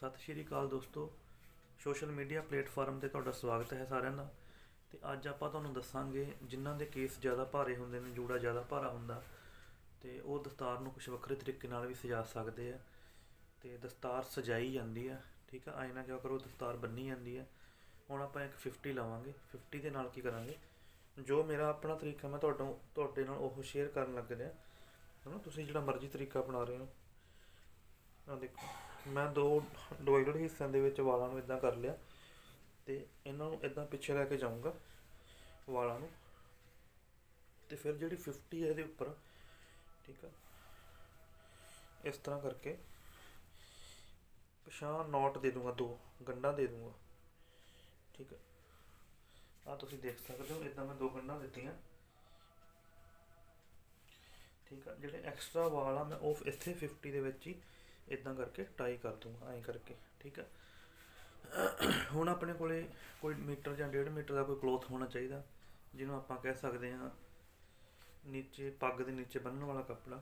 ਸਤਿ ਸ਼੍ਰੀ ਅਕਾਲ ਦੋਸਤੋ। Social media platform ਤੇ ਤੁਹਾਡਾ ਸਵਾਗਤ ਹੈ ਸਾਰਿਆਂ ਦਾ। ਤੇ ਅੱਜ ਆਪਾਂ ਤੁਹਾਨੂੰ ਦੱਸਾਂਗੇ ਜਿਨ੍ਹਾਂ ਦੇ ਕੇਸ ਜ਼ਿਆਦਾ ਭਾਰੇ ਹੁੰਦੇ ਨੇ, ਜੂੜਾ ਜ਼ਿਆਦਾ ਭਾਰਾ ਹੁੰਦਾ, ਤੇ ਉਹ ਦਸਤਾਰ ਨੂੰ ਕੁਝ ਵੱਖਰੇ ਤਰੀਕੇ ਨਾਲ ਵੀ ਸਜਾ ਸਕਦੇ ਆ। ਤੇ ਦਸਤਾਰ ਸਜਾਈ ਜਾਂਦੀ ਆ, ਠੀਕ ਆ? ਆਏ ਨਾ ਕਿਆ ਕਰੋ ਦਸਤਾਰ ਬੰਨੀ ਜਾਂਦੀ ਆ। ਹੁਣ ਆਪਾਂ ਇੱਕ 50 ਲਾਵਾਂਗੇ। 50 ਦੇ ਨਾਲ ਕੀ ਕਰਾਂਗੇ? ਜੋ ਮੇਰਾ ਆਪਣਾ ਤਰੀਕਾ, ਮੈਂ ਤੁਹਾਡਾ, ਤੁਹਾਡੇ ਨਾਲ ਉਹ ਸ਼ੇਅਰ ਕਰਨ ਲੱਗ ਰਿਹਾ। ਹਨਾ? ਤੁਸੀਂ ਜਿਹੜਾ ਮਰਜ਼ੀ ਤਰੀਕਾ ਅਪਣਾ ਰਹੇ ਹੋ। ਆ ਦੇਖੋ। ਮੈਂ ਦੋ ਡਿਵਾਈਡਡ ਹਿੱਸਿਆਂ ਦੇ ਵਿੱਚ ਵਾਲਾਂ ਨੂੰ ਇਦਾਂ ਕਰ ਲਿਆ ਤੇ ਇਹਨਾਂ ਨੂੰ ਇਦਾਂ ਪਿੱਛੇ ਲੈ ਕੇ ਜਾਊਂਗਾ ਵਾਲਾਂ ਨੂੰ। ਤੇ ਫਿਰ ਜਿਹੜੀ 50 ਹੈ ਇਹਦੇ ਉੱਪਰ, ਠੀਕ ਆ, ਇਸ ਤਰ੍ਹਾਂ ਕਰਕੇ ਪਛਾਣ ਨੋਟ ਦੇ ਦੂੰਗਾ ਦੋ, ਗੰਢਾਂ ਦੇ ਦੂੰਗਾ, ਠੀਕ ਹੈ ਆ ਤੁਸੀਂ ਦੇਖ ਸਕਦੇ ਹੋ ਇਦਾਂ ਮੈਂ ਦੋ ਗੰਢਾਂ ਦਿੱਤੀਆਂ। ਠੀਕ ਆ, ਜਿਹੜੇ ਐਕਸਟਰਾ ਵਾਲ ਆ, ਮੈਂ ਉਹ ਇੱਥੇ 50 ਦੇ ਵਿੱਚ ਹੀ ਇਦਾਂ ਕਰਕੇ ਟਾਈ ਕਰ ਦੂੰਗਾ, ਐਂ ਕਰਕੇ, ਠੀਕ ਹੈ ਹੁਣ ਆਪਣੇ ਕੋਲੇ ਕੋਈ ਮੀਟਰ ਜਾਂ 1.5 ਮੀਟਰ ਦਾ ਕੋਈ ਕਲੋਥ ਹੋਣਾ ਚਾਹੀਦਾ, ਜਿਹਨੂੰ ਆਪਾਂ ਕਹਿ ਸਕਦੇ ਹਾਂ ਨੀਚੇ, ਪੱਗ ਦੇ ਨੀਚੇ ਬੰਨਣ ਵਾਲਾ ਕੱਪੜਾ,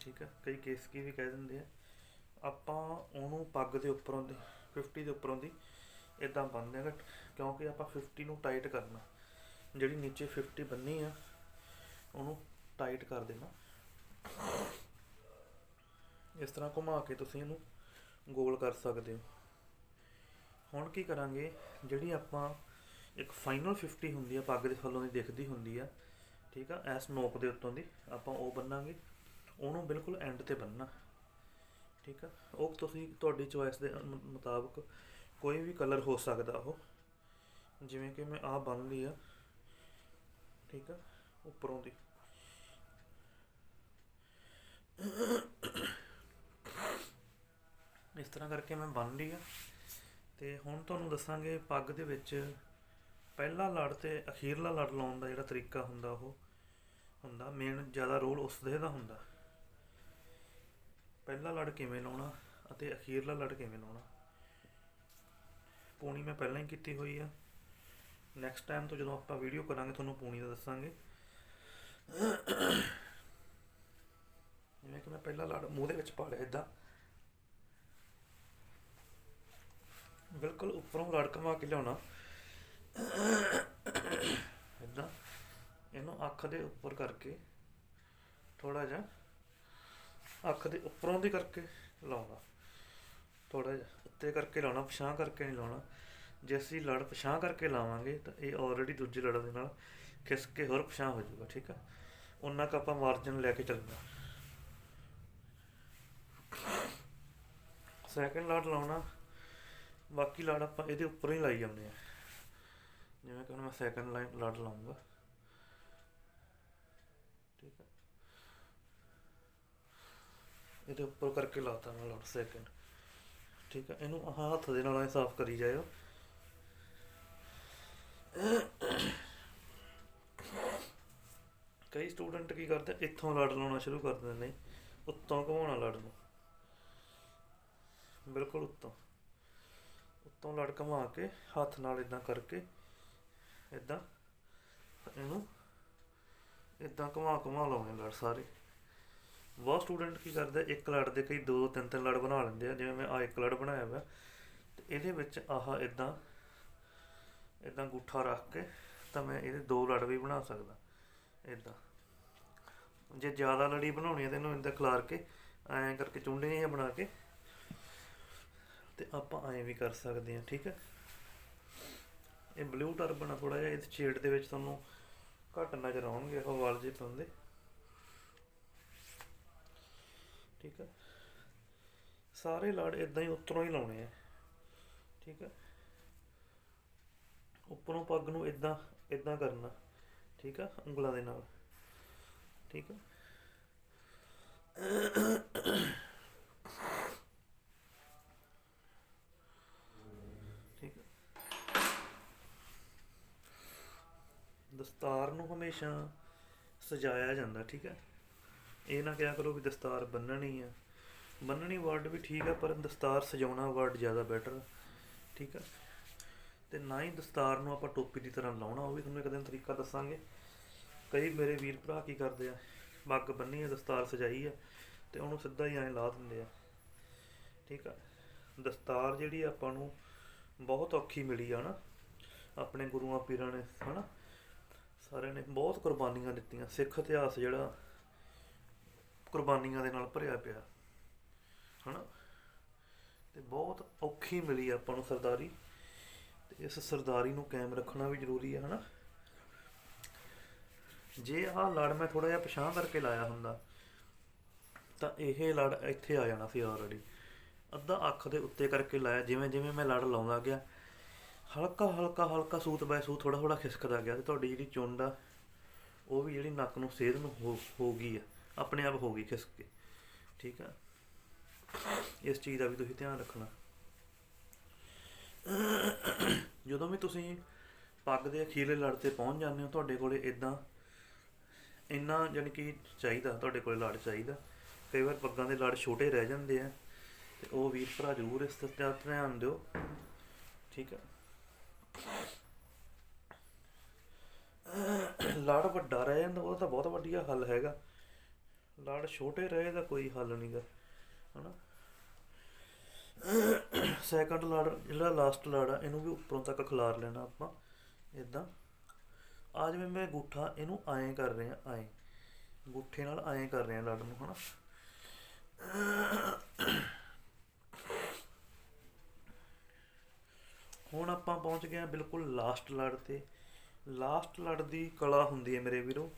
ਠੀਕ ਹੈ ਕਈ ਕੇਸ ਕੀ ਵੀ ਕਹਿ ਦਿੰਦੇ ਆ। ਆਪਾਂ ਉਹਨੂੰ ਪੱਗ ਦੇ ਉੱਪਰੋਂ ਦੀ 50 ਦੇ ਉੱਪਰੋਂ ਦੀ ਇਦਾਂ ਬੰਨ੍ਹ ਦਿਆਂਗੇ ਕਿਉਂਕਿ ਆਪਾਂ 50 ਨੂੰ ਟਾਈਟ ਕਰਨਾ। ਜਿਹੜੀ ਨੀਚੇ 50 ਬੰਨੀ ਆ, ਉਹਨੂੰ ਟਾਈਟ ਕਰ ਦੇਣਾ। ਇਸ ਤਰ੍ਹਾਂ ਘੁਮਾ ਕੇ ਤੁਸੀਂ ਇਹਨੂੰ ਗੋਲ ਕਰ ਸਕਦੇ ਹੋ। ਹੁਣ ਕੀ ਕਰਾਂਗੇ, ਜਿਹੜੀ ਆਪਾਂ ਇੱਕ ਫਾਈਨਲ 50 ਹੁੰਦੀ ਆ, ਪੱਗ ਦੇ ਥੱਲੋਂ ਦੀ ਦਿਖਦੀ ਹੁੰਦੀ ਆ, ਠੀਕ ਆ, ਐਸ ਨੋਕ ਦੇ ਉੱਤੋਂ ਦੀ, ਆਪਾਂ ਉਹ ਬੰਨਾਂਗੇ, ਉਹਨੂੰ ਬਿਲਕੁਲ ਐਂਡ ਤੇ ਬੰਨਣਾ ਠੀਕ ਆ। ਉਹ ਤੁਸੀਂ, ਤੁਹਾਡੀ ਚੋਇਸ ਦੇ ਮੁਤਾਬਕ ਕੋਈ ਵੀ ਕਲਰ ਹੋ ਸਕਦਾ ਉਹ, ਜਿਵੇਂ ਕਿ ਮੈਂ ਆਹ ਬੰਨ ਲਈ ਆ, ਠੀਕ ਆ, ਉੱਪਰੋਂ ਦੀ। ਇਸ ਤਰ੍ਹਾਂ ਕਰਕੇ ਮੈਂ ਬੰਨ ਲਈ ਆ। ਤੇ ਹੁਣ ਤੁਹਾਨੂੰ ਦੱਸਾਂਗੇ ਪੱਗ ਦੇ ਵਿੱਚ ਪਹਿਲਾ ਲੜ ਤੇ ਅਖੀਰਲਾ ਲੜ ਲਾਉਣ ਦਾ ਜਿਹੜਾ ਤਰੀਕਾ ਹੁੰਦਾ ਉਹ ਹੁੰਦਾ ਮੇਨ ਜ਼ਿਆਦਾ ਰੋਲ ਉਸ ਦੇ ਦਾ ਹੁੰਦਾ। ਪਹਿਲਾ ਲੜ ਕਿਵੇਂ ਲਾਉਣਾ ਅਤੇ ਅਖੀਰਲਾ ਲੜ ਕਿਵੇਂ ਲਾਉਣਾ। ਪੂਣੀ ਮੈਂ ਪਹਿਲਾਂ ਹੀ ਕੀਤੀ ਹੋਈ ਆ। ਨੈਕਸਟ ਟਾਈਮ ਤੋਂ ਜਦੋਂ ਆਪਾਂ ਵੀਡੀਓ ਕਰਾਂਗੇ, ਤੁਹਾਨੂੰ ਪੂਣੀ ਦਾ ਦੱਸਾਂਗੇ। ਜਿਵੇਂ ਕਿ ਮੈਂ ਪਹਿਲਾ ਲੜ ਮੂੰਹ ਦੇ ਵਿੱਚ ਪਾ ਲਿਆ ਇਦਾਂ ਬਿਲਕੁਲ ਉੱਪਰੋਂ ਲੜ ਕਮਾ ਕੇ ਲਿਆਉਣਾ। ਇਦਾਂ ਇਹਨੂੰ ਅੱਖ ਦੇ ਉੱਪਰ ਕਰਕੇ ਥੋੜਾ ਜਿਹਾ ਅੱਖ ਦੇ ਉੱਪਰੋਂ ਦੀ ਕਰਕੇ ਲਾਉਣਾ। ਥੋੜਾ ਜਿਹਾ ਉੱਤੇ ਕਰਕੇ ਲਾਉਣਾ ਪਛਾਂ ਕਰਕੇ ਨਹੀਂ ਲਾਉਣਾ। ਜੇ ਅਸੀਂ ਲੜ ਪਛਾਂ ਕਰਕੇ ਲਾਵਾਂਗੇ ਤਾਂ ਇਹ ਆਲਰੇਡੀ ਦੂਜੇ ਲੜ ਦੇ ਨਾਲ ਖਿਸ ਕੇ ਹੋਰ ਪਛਾਂ ਹੋ ਜਾਊਗਾ, ਠੀਕ ਆ? ਉਹਨਾਂ ਕ ਆਪਾਂ ਮਾਰਜਨ ਲੈ ਕੇ ਚੱਲਣਾ। ਸੈਕੰਡ ਲੜ ਲਾਉਣਾ। ਬਾਕੀ ਲੜ ਆਪਾਂ ਇਹਦੇ ਉੱਪਰ ਹੀ ਲਾਈ ਜਾਂਦੇ ਆ। ਜਿਵੇਂ ਕਿ ਹੁਣ ਮੈਂ ਸੈਕੰਡ ਲਾਈਨ ਲੜ ਲਾਉਂਗਾ। ਠੀਕ ਹੈ ਇਹਦੇ ਉੱਪਰ ਕਰਕੇ ਲਾਤਾ ਮੈਂ ਲੜ ਸੈਕੰਡ ਠੀਕ ਹੈ ਇਹਨੂੰ ਆਹ ਹੱਥ ਦੇ ਨਾਲ ਐ ਸਾਫ਼ ਕਰੀ ਜਾਇਓ। ਕਈ ਸਟੂਡੈਂਟ ਕੀ ਕਰਦੇ ਇੱਥੋਂ ਲੜ ਲਾਉਣਾ ਸ਼ੁਰੂ ਕਰ ਦਿੰਦੇ ਨੇ। ਉੱਤੋਂ ਘੁਮਾਉਣਾ ਲੜ ਨੂੰ। ਬਿਲਕੁਲ ਉੱਤੋਂ। ਤੋਂ ਲੜ ਘੁਮਾ ਕੇ, ਹੱਥ ਨਾਲ ਇਦਾਂ ਕਰਕੇ ਇਦਾਂ ਇਹਨੂੰ ਇਦਾਂ ਘੁਮਾ ਘੁਮਾ ਲਾਉਣੇ ਲੜ ਸਾਰੇ। ਬਹੁਤ ਸਟੂਡੈਂਟ ਕੀ ਕਰਦੇ, ਇੱਕ ਲੜ ਦੇ ਕਈ ਦੋ ਦੋ ਤਿੰਨ ਤਿੰਨ ਲੜ ਬਣਾ ਲੈਂਦੇ ਆ। ਜਿਵੇਂ ਮੈਂ ਆ ਇੱਕ ਲੜ ਬਣਾਇਆ ਵਾ, ਤੇ ਇਹਦੇ ਵਿੱਚ ਆਹ ਇਦਾਂ ਇਦਾਂ ਗੁੱਠਾ ਰੱਖ ਕੇ, ਤਾਂ ਮੈਂ ਇਹਦੇ ਦੋ ਲੜ ਵੀ ਬਣਾ ਸਕਦਾ ਇਦਾਂ ਜੇ ਜ਼ਿਆਦਾ ਲੜੀ ਬਣਾਉਣੀ ਹੈ ਤੇ ਇਹਨੂੰ ਇਦਾਂ ਖਿਲਾਰ ਕੇ, ਐਂ ਕਰਕੇ ਚੁੰਡੀਆਂ ਜਿਹੀਆਂ ਬਣਾ ਕੇ ਤੇ ਆਪਾਂ ਐਂ ਵੀ ਕਰ ਸਕਦੇ ਹਾਂ, ਠੀਕ ਹੈ? ਇਹ ਬਲੂ ਟਰਬਨ ਆ ਥੋੜਾ ਜਿਹਾ, ਇਸ ਸ਼ੇਡ ਦੇ ਵਿੱਚ ਤੁਹਾਨੂੰ ਘੱਟ ਨਜ਼ਰ ਆਉਣਗੇ, ਉਹ ਵਾਲ ਜੇ ਪਾਉਂਦੇ। ਠੀਕ ਹੈ? ਸਾਰੇ ਲੜ ਇਦਾਂ ਹੀ ਉੱਤਰੋਂ ਹੀ ਲਾਉਣੇ ਆ। ਠੀਕ ਹੈ? ਉੱਪਰੋਂ ਪੱਗ ਨੂੰ ਇਦਾਂ ਇਦਾਂ ਕਰਨਾ। ਠੀਕ ਆ ਉਂਗਲਾਂ ਦੇ ਨਾਲ। ਠੀਕ ਹੈ ਠੀਕ ਹੈ ਦਸਤਾਰ ਨੂੰ ਹਮੇਸ਼ਾ ਸਜਾਇਆ ਜਾਂਦਾ, ਠੀਕ ਹੈ? ਇਹ ਨਾ ਕਿਹਾ ਕਰੋ ਵੀ ਦਸਤਾਰ ਬੰਨਣੀ ਆ। ਬੰਨਣੀ ਵਰਡ ਵੀ ਠੀਕ ਆ, ਪਰ ਦਸਤਾਰ ਸਜਾਉਣਾ ਵਰਡ ਜ਼ਿਆਦਾ ਬੈਟਰ ਠੀਕ ਆ? ਤੇ ਨਾ ਹੀ ਦਸਤਾਰ ਨੂੰ ਆਪਾਂ ਟੋਪੀ ਦੀ ਤਰ੍ਹਾਂ ਲਾਉਣਾ, ਉਹ ਵੀ ਤੁਹਾਨੂੰ ਇੱਕ ਦਿਨ ਤਰੀਕਾ ਦੱਸਾਂਗੇ। ਕਈ ਮੇਰੇ ਵੀਰ ਭਰਾ ਕੀ ਕਰਦੇ ਆ ਪੱਗ ਬੰਨੀ ਆ, ਦਸਤਾਰ ਸਜਾਈ ਆ, ਤੇ ਉਹਨੂੰ ਸਿੱਧਾ ਹੀ ਐਂ ਲਾ ਦਿੰਦੇ ਆ, ਠੀਕ ਆ? ਦਸਤਾਰ ਜਿਹੜੀ ਆਪਾਂ ਨੂੰ ਬਹੁਤ ਔਖੀ ਮਿਲੀ ਆ ਨਾ, ਆਪਣੇ ਗੁਰੂਆਂ, ਪੀਰਾਂ ਨੇ, ਹਨਾ? ਸਾਰਿਆਂ ਨੇ ਬਹੁਤ ਕੁਰਬਾਨੀਆਂ ਦਿੱਤੀਆਂ, ਸਿੱਖ ਇਤਿਹਾਸ ਜਿਹੜਾ ਕੁਰਬਾਨੀਆਂ ਦੇ ਨਾਲ ਭਰਿਆ ਪਿਆ, ਹਨਾ? ਤੇ ਬਹੁਤ ਔਖੀ ਮਿਲੀ ਆਪਾਂ ਨੂੰ ਸਰਦਾਰੀ, ਤੇ ਇਸ ਸਰਦਾਰੀ ਨੂੰ ਕਾਇਮ ਰੱਖਣਾ ਵੀ ਜ਼ਰੂਰੀ ਹੈ ਹਨਾ? ਜੇ ਆਹ ਲੜ ਮੈਂ ਥੋੜਾ ਜਿਹਾ ਪਛਾਣ ਕਰਕੇ ਲਾਇਆ ਹੁੰਦਾ, ਤਾਂ ਇਹ ਲੜ ਇੱਥੇ ਆ ਜਾਣਾ ਸੀ ਆਲਰੇਡੀ ਅੱਧਾ ਅੱਖ ਦੇ ਉੱਤੇ ਕਰਕੇ ਲਾਇਆ ਜਿਵੇਂ ਜਿਵੇਂ ਮੈਂ ਲੜ ਲਾਉਂਦਾ ਗਿਆ ਹਲਕਾ ਹਲਕਾ ਹਲਕਾ ਸੂਤ ਬਾਏ ਸੂਤ ਥੋੜਾ ਥੋੜਾ ਖਿਸਕਦਾ ਗਿਆ ਤੇ ਤੁਹਾਡੀ ਜਿਹੜੀ ਚੁੰਡ ਆ, ਉਹ ਵੀ ਜਿਹੜੀ ਨੱਕ ਨੂੰ ਸੇਧ ਨੂੰ ਹੋ ਹੋ ਗਈ ਆ, ਆਪਣੇ ਆਪ ਹੋ ਗਈ ਖਿਸਕ ਕੇ, ਠੀਕ ਆ? ਇਸ ਚੀਜ਼ ਦਾ ਵੀ ਤੁਸੀਂ ਧਿਆਨ ਰੱਖਣਾ। ਜਦੋਂ ਵੀ ਤੁਸੀਂ ਪੱਗ ਦੇ ਅਖੀਰਲੇ ਲੜ ਤੇ ਪਹੁੰਚ ਜਾਂਦੇ ਹੋ, ਤੁਹਾਡੇ ਕੋਲੇ ਇਦਾਂ ਇੰਨਾ ਯਾਨੀ ਕਿ ਚਾਹੀਦਾ, ਤੁਹਾਡੇ ਕੋਲੇ ਲੜ ਚਾਹੀਦਾ। ਕਈ ਵਾਰ ਪੱਗਾਂ ਦੇ ਲੜ ਛੋਟੇ ਰਹਿ ਜਾਂਦੇ ਆ, ਤੇ ਉਹ ਵੀਰ ਭਰਾ ਜ਼ਰੂਰ ਇਸ ਤੇ ਧਿਆਨ ਦਿਓ, ਠੀਕ ਹੈ ਲੜ ਵੱਡਾ ਰਹਿ ਜਾਂਦਾ, ਉਹ ਤਾਂ ਬਹੁਤ ਵਧੀਆ ਹੱਲ ਹੈਗਾ। ਲੜ ਛੋਟੇ ਰਹੇ ਦਾ ਕੋਈ ਹੱਲ ਨਹੀਂਗਾ ਹਨਾ। ਸੈਕੰਡ ਲੜ, ਜਿਹੜਾ ਲਾਸਟ ਲੜ ਆ, ਇਹਨੂੰ ਵੀ ਉੱਪਰੋਂ ਤੱਕ ਖਿਲਾਰ ਲੈਣਾ ਆਪਾਂ ਇਦਾਂ ਆ ਜਿਵੇਂ ਮੈਂ ਗੁੱਠਾ, ਇਹਨੂੰ ਐਂ ਕਰ ਰਿਹਾ, ਐਂ। ਗੁੱਠੇ ਨਾਲ ਐਂ ਕਰ ਰਿਹਾ ਲੜ ਨੂੰ, ਹਨਾ। ਹੁਣ ਆਪਾਂ ਪਹੁੰਚ ਗਏ ਹਾਂ ਬਿਲਕੁਲ ਲਾਸਟ ਲੜ ਤੇ। ਲਾਸਟ ਲੜ ਦੀ ਕਲਾ ਹੁੰਦੀ ਹੈ ਮੇਰੇ ਵੀਰੋ,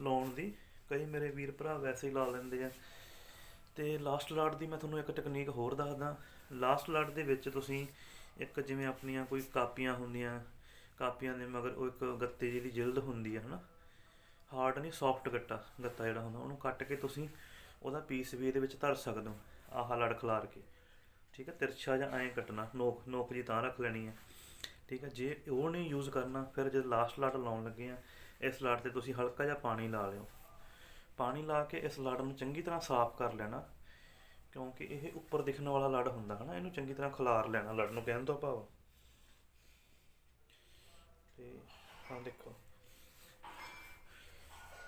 ਲਾਉਣ ਦੀ। ਕਈ ਮੇਰੇ ਵੀਰ ਭਰਾ ਵੈਸੇ ਹੀ ਲਾ ਲੈਂਦੇ ਆ। ਤੇ ਲਾਸਟ ਲੜ ਦੀ ਮੈਂ ਤੁਹਾਨੂੰ ਇੱਕ ਟੈਕਨੀਕ ਹੋਰ ਦੱਸਦਾ। ਲਾਸਟ ਲੜ ਦੇ ਵਿੱਚ ਤੁਸੀਂ ਇੱਕ ਜਿਵੇਂ ਆਪਣੀਆਂ ਕੋਈ ਕਾਪੀਆਂ ਹੁੰਦੀਆਂ, ਕਾਪੀਆਂ ਦੇ ਮਗਰ ਉਹ ਇੱਕ ਗੱਤੇ ਜਿਹੀ ਦੀ ਜਿਲਦ ਹੁੰਦੀ ਹੈ ਹਨਾ? ਹਾਰਡ ਨਹੀਂ ਸੌਫਟ ਗੱਟਾ, ਗੱਤਾ ਜਿਹੜਾ ਹੁੰਦਾ, ਉਹਨੂੰ ਕੱਟ ਕੇ ਤੁਸੀਂ ਉਹਦਾ ਪੀਸ ਵੀ ਇਹਦੇ ਵਿੱਚ ਧਰ ਸਕਦੇ ਹੋ, ਆਹ ਲੜ ਖਲਾਰ ਕੇ। ਠੀਕ ਹੈ, ਤਿਰਛਾ ਜਾਂ ਐਂ ਕੱਟਣਾ, ਨੋਕ ਨੋਕ ਜੀ ਤਾਂ ਰੱਖ ਲੈਣੀ ਹੈ। ਠੀਕ ਹੈ, ਜੇ ਉਹ ਨਹੀਂ ਯੂਜ਼ ਕਰਨਾ, ਫਿਰ ਜਦ ਲਾਸਟ ਲੜ ਲਾਉਣ ਲੱਗੇ ਆ ਇਸ ਲੜ ਤੇ ਤੁਸੀਂ ਹਲਕਾ ਜਿਹਾ ਪਾਣੀ ਲਾ ਲਿਓ। ਪਾਣੀ ਲਾ ਕੇ ਇਸ ਲੜ ਨੂੰ ਚੰਗੀ ਤਰ੍ਹਾਂ ਸਾਫ਼ ਕਰ ਲੈਣਾ, ਕਿਉਂਕਿ ਇਹ ਉੱਪਰ ਦਿਖਣ ਵਾਲਾ ਲੜ ਹੁੰਦਾ ਹੈ ਨਾ ਇਹਨੂੰ ਚੰਗੀ ਤਰ੍ਹਾਂ ਖਲਾਰ ਲੈਣਾ, ਲੜ ਨੂੰ ਕਹਿਣ ਤੋਂ ਭਾਵ। ਤੇ ਹਾਂ ਦੇਖੋ।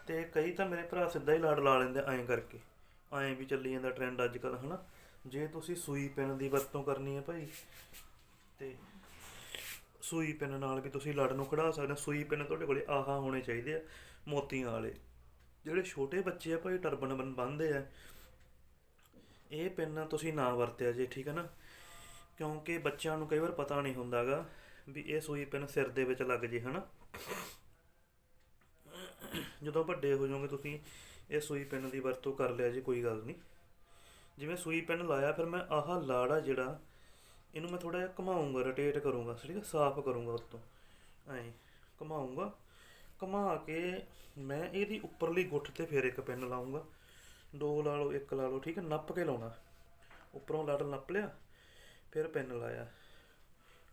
ਤੇ ਕਈ ਤਾਂ ਮੇਰੇ ਭਰਾ ਸਿੱਧਾ ਹੀ ਲੜ ਲਾ ਲੈਂਦੇ ਐਂ ਕਰਕੇ, ਐਂ ਵੀ ਚੱਲੀ ਜਾਂਦਾ ਟ੍ਰੈਂਡ ਅੱਜ ਕੱਲ ਹਨਾ। ਜੇ ਤੁਸੀਂ ਸੂਈ ਪਿੰਨ ਦੀ ਵਰਤੋਂ ਕਰਨੀ ਹੈ ਭਾਈ, ਤੇ ਸੂਈ ਪਿੰਨ ਨਾਲ ਵੀ ਤੁਸੀਂ ਲੜ ਨੂੰ ਖੜਾ ਸਕਦੇ ਹੋ। ਸੂਈ ਪਿੰਨ ਤੁਹਾਡੇ ਕੋਲੇ ਆਹਾ ਹੋਣੇ ਚਾਹੀਦੇ ਆ, ਮੋਤੀਆਂ ਵਾਲੇ। ਜਿਹੜੇ ਛੋਟੇ ਬੱਚੇ ਆ ਭਾਈ, ਟਰਬਨ ਬਨ, ਬੰਨਦੇ ਆ। ਇਹ ਪਿੰਨ ਤੁਸੀਂ ਨਾ ਵਰਤਿਆ ਜੇ, ਠੀਕ ਹੈ ਨਾ? ਕਿਉਂਕਿ ਬੱਚਿਆਂ ਨੂੰ ਕਈ ਵਾਰ ਪਤਾ ਨਹੀਂ ਹੁੰਦਾਗਾ ਵੀ ਇਹ ਸੂਈ ਪਿੰਨ ਸਿਰ ਦੇ ਵਿੱਚ ਲੱਗ ਜੇ, ਹਨਾ? ਜਦੋਂ ਵੱਡੇ ਹੋ ਜਾਓਗੇ ਤੁਸੀਂ, ਇਹ ਸੂਈ ਪਿੰਨ ਦੀ ਵਰਤੋਂ ਕਰ ਲਿਆ ਜੇ, ਕੋਈ ਗੱਲ ਨਹੀਂ। ਜਿਵੇਂ ਸੂਈ ਪੈਨ ਲਾਇਆ, ਫਿਰ ਮੈਂ ਆਹ ਲਾੜਾ ਜਿਹੜਾ, ਇਹਨੂੰ ਮੈਂ ਥੋੜਾ ਜਿਹਾ ਘਮਾਉਂਗਾ ਰੋਟੇਟ ਕਰੂੰਗਾ, ਠੀਕ ਹੈ ਸਾਫ਼ ਕਰੂੰਗਾ ਉੱਤੋਂ ਐਂ, ਘਮਾਉਂਗਾ। ਘਮਾ ਕੇ ਮੈਂ ਇਹਦੀ ਉੱਪਰਲੀ ਗੁੱਠ ਤੇ ਫਿਰ ਇੱਕ ਪੈਨ ਲਾਉਂਗਾ ਦੋ ਲਾ ਲਓ, ਇੱਕ ਲਾ ਲਓ, ਠੀਕ ਹੈ ਨੱਪ ਕੇ ਲਾਉਣਾ। ਉੱਪਰੋਂ ਲੜ ਨੱਪ ਲਿਆ, ਫਿਰ ਪੈਨ ਲਾਇਆ।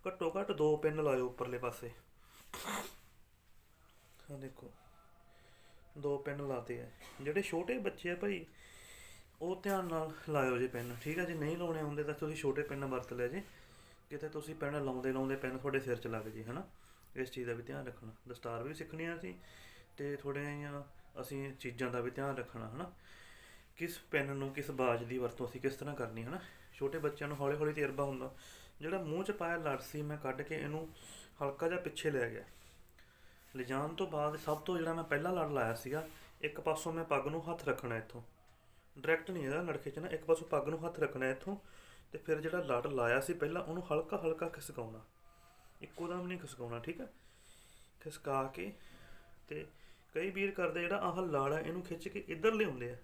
ਘੱਟੋ ਘੱਟ ਦੋ ਪੈਨ ਲਾਇਓ ਉੱਪਰਲੇ ਪਾਸੇ। ਹਾਂ ਦੇਖੋ, ਦੋ ਪੈਨ ਲਾਤੇ ਆ। ਜਿਹੜੇ ਛੋਟੇ ਬੱਚੇ ਆ ਭਾਈ ਉਹ ਧਿਆਨ ਨਾਲ ਲਾਇਓ ਜੇ ਪੈਨ। ਠੀਕ ਹੈ ਜੇ, ਨਹੀਂ ਲਾਉਣੇ ਹੁੰਦੇ ਤਾਂ ਤੁਸੀਂ ਛੋਟੇ ਪੈਨ ਵਰਤ ਲਿਆ ਜੇ। ਕਿਤੇ ਤੁਸੀਂ ਪੈਨ ਲਾਉਂਦੇ ਲਾਉਂਦੇ ਪੈਨ ਤੁਹਾਡੇ ਸਿਰ 'ਚ ਲੱਗ ਜੇ, ਹਨਾ? ਇਸ ਚੀਜ਼ ਦਾ ਵੀ ਧਿਆਨ ਰੱਖਣਾ। ਦਸਤਾਰ ਵੀ ਸਿੱਖਣੀ ਆ ਅਸੀਂ ਤੇ ਥੋੜ੍ਹੀਆਂ ਜਿਹੀਆਂ ਅਸੀਂ ਚੀਜ਼ਾਂ ਦਾ ਵੀ ਧਿਆਨ ਰੱਖਣਾ, ਹਨਾ? ਕਿਸ ਪੈਨ ਨੂੰ ਕਿਸ ਬਾਜ ਦੀ ਵਰਤੋਂ ਅਸੀਂ ਕਿਸ ਤਰ੍ਹਾਂ ਕਰਨੀ, ਹਨਾ? ਛੋਟੇ ਬੱਚਿਆਂ ਨੂੰ ਹੌਲੀ ਹੌਲੀ ਤਜਰਬਾ ਹੁੰਦਾ। ਜਿਹੜਾ ਮੂੰਹ 'ਚ ਪਾਇਆ ਲੜ ਸੀ, ਮੈਂ ਕੱਢ ਕੇ ਇਹਨੂੰ ਹਲਕਾ ਜਿਹਾ ਪਿੱਛੇ ਲੈ ਗਿਆ। ਲਿਜਾਣ ਤੋਂ ਬਾਅਦ ਸਭ ਤੋਂ ਜਿਹੜਾ ਮੈਂ ਪਹਿਲਾ ਲੜ ਲਾਇਆ ਸੀਗਾ, ਇੱਕ ਪਾਸੋਂ ਮੈਂ ਪੱਗ ਨੂੰ ਹੱਥ ਰੱਖਣਾ ਇੱਥੋਂ। ਡਾਇਰੈਕਟ ਨਹੀਂ ਇਹਦਾ 'ਚ ਨਾ, ਇੱਕ ਪਾਸੋਂ ਪੱਗ ਨੂੰ ਹੱਥ ਰੱਖਣਾ ਇੱਥੋਂ, ਤੇ ਫਿਰ ਜਿਹੜਾ ਲੜ ਲਾਇਆ ਸੀ ਪਹਿਲਾਂ ਉਹਨੂੰ ਹਲਕਾ ਹਲਕਾ ਖਿਸਕਾਉਣਾ। ਇੱਕੋ ਦਮ ਨਹੀਂ ਖਿਸਕਾਉਣਾ, ਠੀਕ ਹੈ? ਖਿਸਕਾ ਕੇ ਤੇ ਕਈ ਵੀਰ ਕਰਦੇ ਜਿਹੜਾ ਆਹ ਲਾੜਾ ਇਹਨੂੰ ਖਿੱਚ ਕੇ ਇੱਧਰ ਲਿਆਉਂਦੇ ਆ।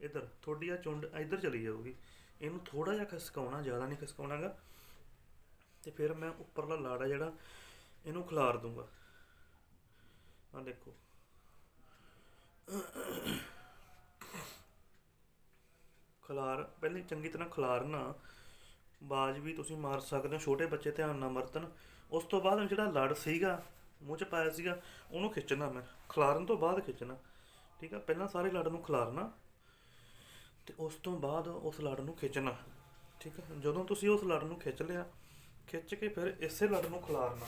ਇੱਧਰ ਥੋੜੀ ਆ ਚੁੰਡ ਇੱਧਰ ਚਲੀ ਜਾਊਗੀ। ਇਹਨੂੰ ਥੋੜਾ ਜਿਹਾ ਖਿਸਕਾਉਣਾ, ਜ਼ਿਆਦਾ ਨਹੀਂ ਖਿਸਕਾਉਣਾਗਾ। ਤੇ ਫਿਰ ਮੈਂ ਉੱਪਰਲਾ ਲਾੜਾ ਜਿਹੜਾ, ਇਹਨੂੰ ਖਿਲਾਰ ਦੂੰਗਾ। ਆ ਦੇਖੋ। ਖਲਾਰ, ਪਹਿਲੇ ਚੰਗੀ ਤਰ੍ਹਾਂ ਖਲਾਰਨਾ। ਬਾਜ ਵੀ ਤੁਸੀਂ ਮਾਰ ਸਕਦੇ ਹੋ, ਛੋਟੇ ਬੱਚੇ ਧਿਆਨ ਨਾਲ ਵਰਤਣ ਉਸ ਤੋਂ ਬਾਅਦ ਜਿਹੜਾ ਲੜ ਸੀਗਾ, ਮੂੰਹ 'ਚ ਪਾਇਆ ਸੀਗਾ, ਉਹਨੂੰ ਖਿੱਚਣਾ ਮੈਂ। ਖਲਾਰਨ ਤੋਂ ਬਾਅਦ ਖਿੱਚਣਾ। ਠੀਕ ਆ, ਪਹਿਲਾਂ ਸਾਰੇ ਲੜ ਨੂੰ ਖਲਾਰਨਾ, ਤੇ ਉਸ ਤੋਂ ਬਾਅਦ ਉਸ ਲੜ ਨੂੰ ਖਿੱਚਣਾ। ਠੀਕ ਹੈ ਜਦੋਂ ਤੁਸੀਂ ਉਸ ਲੜ ਨੂੰ ਖਿੱਚ ਲਿਆ, ਖਿੱਚ ਕੇ ਫਿਰ ਇਸੇ ਲੜ ਨੂੰ ਖਲਾਰਨਾ।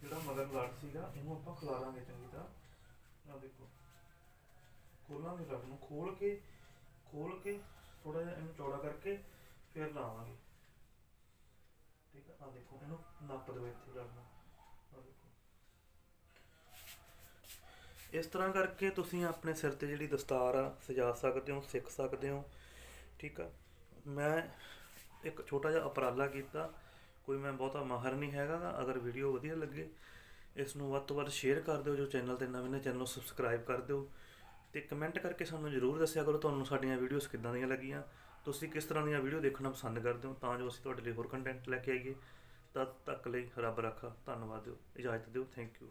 ਜਿਹੜਾ ਮਗਰ ਲੜ ਸੀਗਾ, ਇਹਨੂੰ ਆਪਾਂ ਖਲਾਰਾਂਗੇ ਚੰਗੀ ਤਰ੍ਹਾਂ। ਆ ਦੇਖੋ, ਖੋਲਾਂਗੇ ਲੜ ਨੂੰ, ਖੋਲ ਕੇ ਖੋਲ ਕੇ ਥੋੜਾ ਜਿਹਾ ਇਹਨੂੰ ਚੌੜਾ ਕਰਕੇ ਫਿਰ ਲਾਵਾਂਗੇ। ਠੀਕ ਆ? ਆ ਦੇਖੋ, ਇਹਨੂੰ ਨੱਪ ਦਿਓ ਇੱਥੇ ਕਰਨਾ ਆ ਦੇਖੋ। ਇਸ ਤਰ੍ਹਾਂ ਕਰਕੇ ਤੁਸੀਂ ਆਪਣੇ ਸਿਰ ਤੇ ਜਿਹੜੀ ਦਸਤਾਰ ਆ, ਸਜਾ ਸਕਦੇ ਹੋ, ਸਿੱਖ ਸਕਦੇ ਹੋ। ਠੀਕ ਆ? ਮੈਂ ਇੱਕ ਛੋਟਾ ਜਿਹਾ ਉਪਰਾਲਾ ਕੀਤਾ। ਕੋਈ ਮੈਂ ਬਹੁਤਾ ਮਾਹਰ ਨਹੀਂ ਹੈਗਾ ਅਗਰ ਵੀਡੀਓ ਵਧੀਆ ਲੱਗੇ, ਇਸ ਨੂੰ ਵੱਧ ਤੋਂ ਵੱਧ ਸ਼ੇਅਰ ਕਰ ਦਿਓ। ਜੋ ਚੈਨਲ ਤੇ ਨਵੇਂ ਨੇ ਚੈਨਲ ਨੂੰ ਸਬਸਕ੍ਰਾਈਬ ਕਰ ਦਿਓ। ਤੇ ਕਮੈਂਟ ਕਰਕੇ ਸਾਨੂੰ ਜਰੂਰ ਦੱਸਿਆ ਕਰੋ ਤੁਹਾਨੂੰ ਸਾਡੀਆਂ ਵੀਡੀਓਜ਼ ਕਿੱਦਾਂ ਦੀਆਂ ਲੱਗੀਆਂ। ਤੁਸੀਂ ਕਿਸ ਤਰ੍ਹਾਂ ਦੀਆਂ ਵੀਡੀਓ ਦੇਖਣਾ ਪਸੰਦ ਕਰਦੇ ਹੋ, ਤਾਂ ਜੋ ਅਸੀਂ ਤੁਹਾਡੇ ਲਈ ਹੋਰ ਕੰਟੈਂਟ ਲੈ ਕੇ ਆਈਏ। ਤਦ ਤੱਕ ਲਈ ਰੱਬ ਰੱਖਾ, ਧੰਨਵਾਦ ਦਿਓ, ਇਜਾਜ਼ਤ ਦਿਓ ਥੈਂਕ ਯੂ